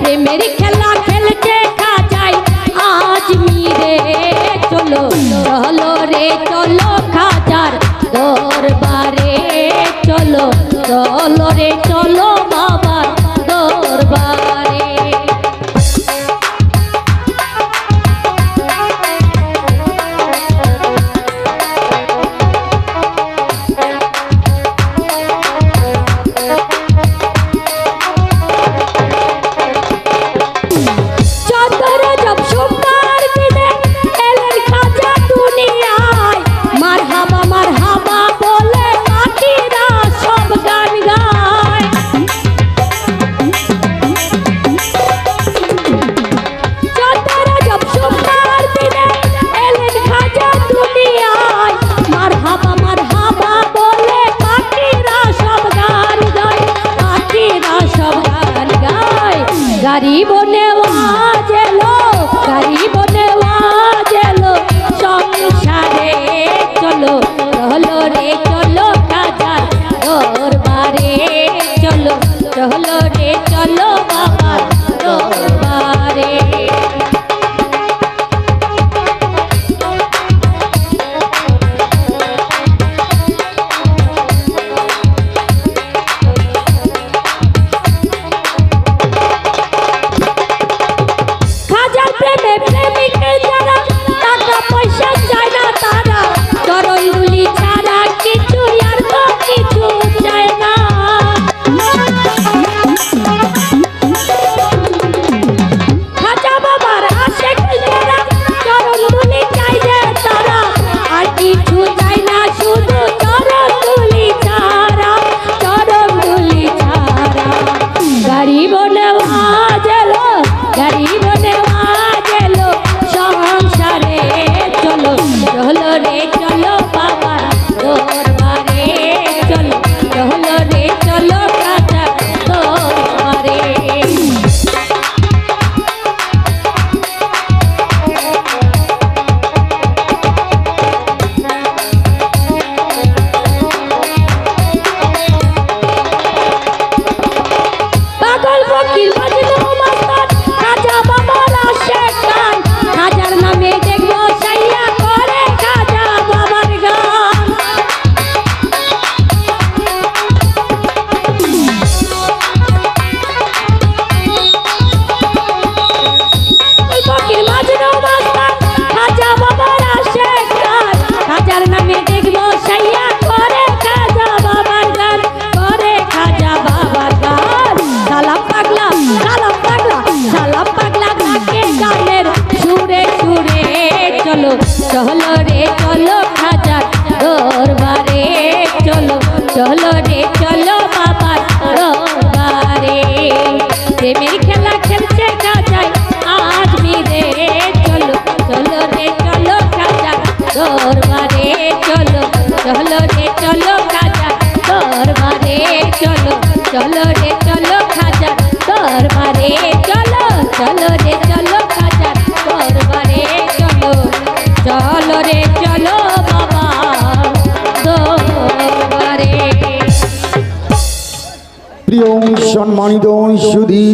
প্রেমের খেলা খেলছে খাজায়। আজ চলো চলো চলো রে চলো বাবার গরিব নেওয়াজ এলো গরিব নেওয়াজ এলো সংসারে চলো চলো রে, চলো কাজার দরবারে চলো চলো রে, চলো গরিব নেওয়াজ এলো চলো রে, চলো খাজার দরবারে। চলো চলো রে, চলো বাবার দরবারে। প্রেমের খেলা খেলছে খাজায় আজ মিরে চলো চলো রে, চলো খাজার দরবারে। চলো চলো রে, চলো খাজার দরবারে। চলো চলো রে, চলো খাজার দরবারে। চলো চলো রে সম্মানিত সুধী